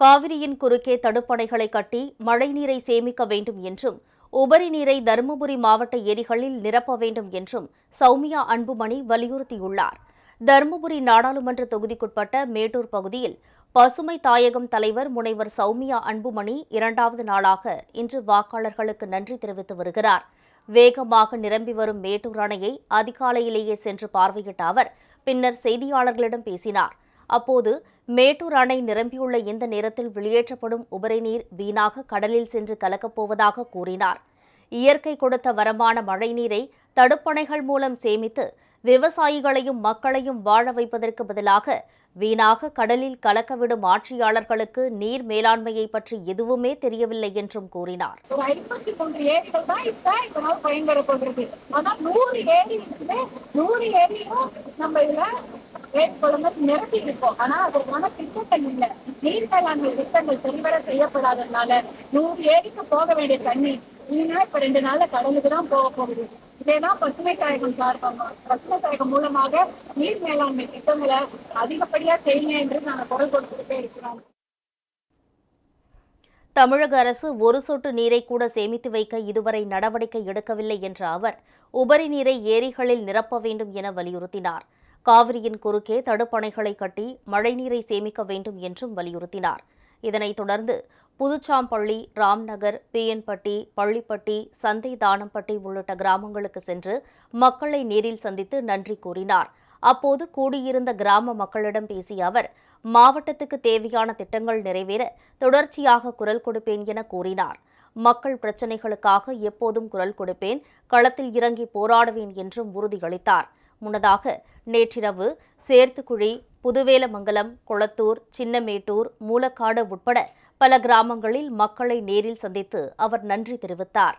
காவிரியின் குறுக்கே தடுப்பணைகளை கட்டி மழைநீரை சேமிக்க வேண்டும் என்றும் உபரி நீரை தருமபுரி மாவட்ட ஏரிகளில் நிரப்ப வேண்டும் என்றும் சௌமியா அன்புமணி வலியுறுத்தியுள்ளார். தருமபுரி நாடாளுமன்ற தொகுதிக்குட்பட்ட மேட்டூர் பகுதியில் பசுமை தாயகம் தலைவர் முனைவர் சௌமியா அன்புமணி இரண்டாவது நாளாக இன்று வாக்காளர்களுக்கு நன்றி தெரிவித்து வருகிறார். வேகமாக நிரம்பி வரும் மேட்டூர் அணையை அதிகாலையிலேயே சென்று பார்வையிட்ட அவர் பின்னர் செய்தியாளர்களிடம் பேசினார். அப்போது மேட்டூர் அணை நிரம்பியுள்ள இந்த நேரத்தில் வெளியேற்றப்படும் உபரி நீர் வீணாக கடலில் சென்று கலக்கப் போவதாக கூறினார். இயற்கை கொடுத்த வரமான மழைநீரை தடுப்பணைகள் மூலம் சேமித்து விவசாயிகளையும் மக்களையும் வாழ வைப்பதற்கு பதிலாக வீணாக கடலில் கலக்கவிடும் ஆட்சியாளர்களுக்கு நீர் மேலாண்மையை பற்றி எதுவுமே தெரியவில்லை என்றும் கூறினார். ஐம்பத்தி மூன்று ஏரிகள் தான் இப்ப இதனால் ஆனா நூறு ஏரி இருக்குது நூறு ஏரியும் நம்ம இதுல ஏரி நிரம்பி இருக்கும் இருக்கோம் ஆனா அதற்கான திட்டங்கள் இல்ல. நீர் மேலாண்மை திட்டங்கள் சரிவர செய்யப்படாததுனால நூறு ஏரிக்கு போக வேண்டிய தண்ணி இல்லைன்னா இப்ப ரெண்டு நாள்ல கடலுக்கு தான் போக போகுது. இதெல்லாம் பசுமை கழகம் சார்பாக பசுமை கழகம் மூலமாக நீர் மேலாண்மை திட்டங்களை அதிகப்படியா செய்யுங்க என்று நாங்க குரல் கொடுத்துட்டே இருக்கிறோம். தமிழக அரசு ஒரு சொட்டு நீரை கூட சேமித்து வைக்க இதுவரை நடவடிக்கை எடுக்கவில்லை என்ற அவர் உபரி நீரை ஏரிகளில் நிரப்ப வேண்டும் என வலியுறுத்தினார். காவிரியின் குறுக்கே தடுப்பணைகளை கட்டி மழைநீரை சேமிக்க வேண்டும் என்றும் வலியுறுத்தினார். இதனைத் தொடர்ந்து புதுச்சாம்பள்ளி ராம்நகர் பிஎன்பட்டி பள்ளிப்பட்டி சந்தை தானம்பட்டி உள்ளிட்ட கிராமங்களுக்கு சென்று மக்களை நேரில் சந்தித்து நன்றி கூறினார். அப்போது கூடியிருந்த கிராம மக்களிடம் பேசிய அவர் மாவட்டத்துக்கு தேவையான திட்டங்கள் நிறைவேற தொடர்ச்சியாக குரல் கொடுப்பேன் என கூறினார். மக்கள் பிரச்சினைகளுக்காக எப்போதும் குரல் கொடுப்பேன் களத்தில் இறங்கி போராடுவேன் என்றும் உறுதியளித்தார். முன்னதாக நேற்றிரவு சேர்த்துக்குழி புதுவேலமங்கலம் கொளத்தூர் சின்னமேட்டூர் மூலக்காடு உட்பட பல கிராமங்களில் மக்களை நேரில் சந்தித்து அவர் நன்றி தெரிவித்தார்.